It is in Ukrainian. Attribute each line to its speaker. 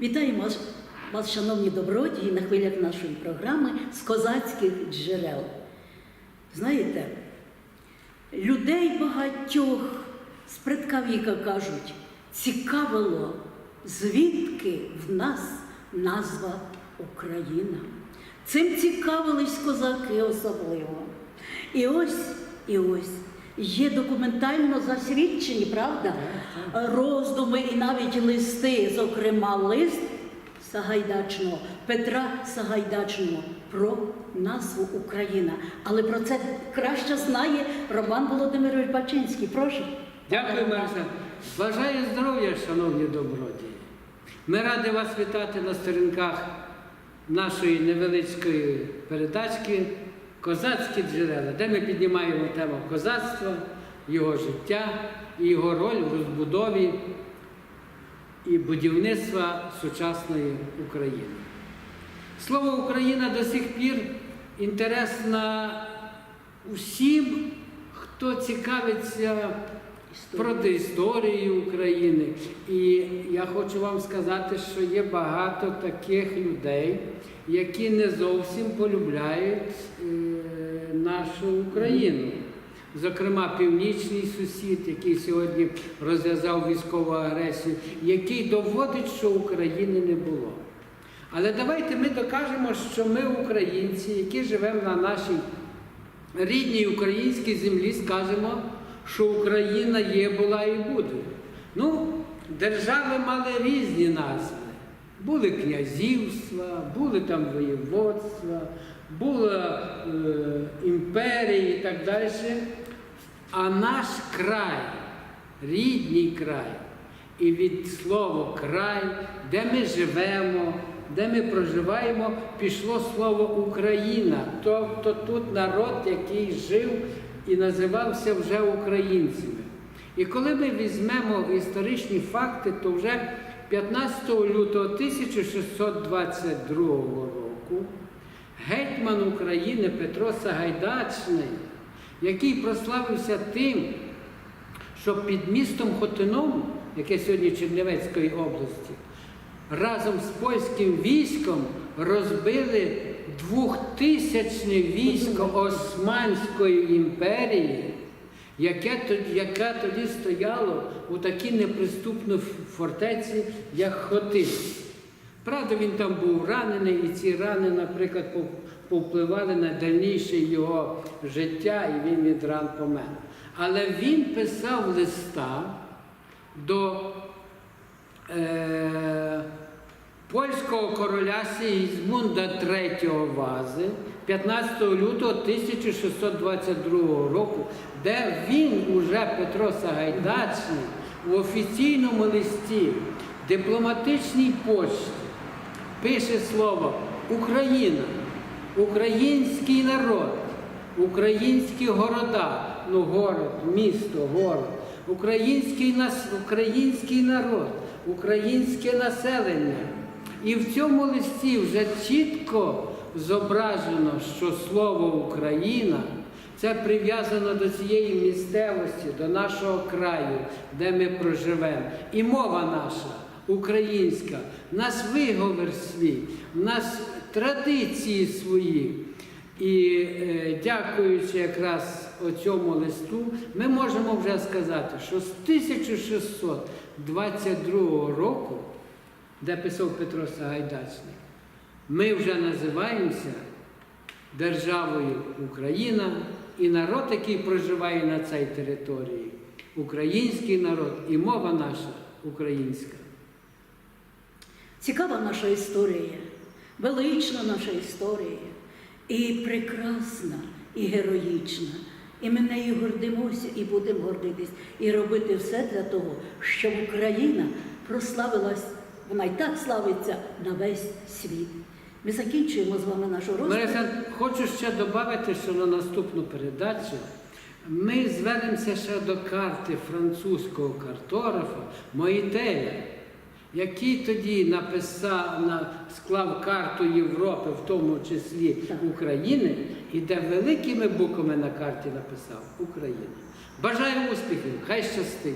Speaker 1: Вітаємо вас, шановні добродії, на хвилях нашої програми з козацьких джерел. Знаєте, людей багатьох з предка віка кажуть, цікавило, звідки в нас назва Україна. Цим цікавились козаки особливо. І ось, і ось. Є документально засвідчені, правда, роздуми і навіть листи, зокрема лист Сагайдачного, Петра Сагайдачного про назву Україна. Але про це краще знає Роман Володимирович Бачинський. Прошу.
Speaker 2: Дякую, Мариса. Бажаю здоров'я, шановні добродії. Ми раді вас вітати на сторінках нашої невеличкої передачки Козацькі джерела, де ми піднімаємо тему козацтва, його життя і його роль в розбудові і будівництва сучасної України. Слово Україна до сих пір інтересна усім, хто цікавиться проти історії України. І я хочу вам сказати, що є багато таких людей, які не зовсім полюбляють е, нашу Україну. Зокрема, північний сусід, який сьогодні розв'язав військову агресію, який доводить, що України не було. Але давайте ми докажемо, що ми українці, які живемо на нашій рідній українській землі, скажемо, що Україна є, була і буде. Ну, держави мали різні назви. Були князівства, були там воєводства, була е, імперії і так далі. А наш край, рідний край, і від слова край, де ми живемо, де ми проживаємо, пішло слово Україна. Тобто тут народ, який жив і називався вже українцями. І коли ми візьмемо історичні факти, то вже 15 лютого 1622 року гетьман України Петро Сагайдачний, який прославився тим, що під містом Хотином, яке сьогодні Чернівецької області, разом з польським військом розбили двохтисячне військо Османської імперії, яке яке тоді стояло у такій неприступній фортеці, як Хотин. Правда, він там був ранений, і ці рани, наприклад, повпливали на дальніше його життя, і він від ран помер. Але він писав листа до е, польського короля Сігізмунда III Вази 15 лютого 1622 року, де він уже Петро Сагайдачний в офіційному листі дипломатичній почті пише слово Україна, український народ, українські города, ну город, місто, город, український, український народ, українське населення. І в цьому листі вже чітко зображено, що слово Україна це прив'язано до цієї місцевості, до нашого краю, де ми проживемо. І мова наша українська, в нас виговір свій, в нас традиції свої. І е, дякуючи якраз оцьому листу, ми можемо вже сказати, що з 1622 року, де писав Петро Сагайдачний, ми вже називаємося державою Україна і народ, який проживає на цій території, український народ і мова наша українська.
Speaker 1: Цікава наша історія, велична наша історія, і прекрасна, і героїчна. І ми нею гордимося і будемо гордитись, і робити все для того, щоб Україна прославилась, вона й так славиться на весь світ. Ми закінчуємо з вами нашу розповідь.
Speaker 2: Хочу ще додати, що на наступну передачу ми звернемося ще до карти французького картографа Моїтея, який тоді написав, склав карту Європи, в тому числі
Speaker 1: Так.
Speaker 2: України, і де великими буквами на карті написав Україна. Бажаю успіхів, хай щастить!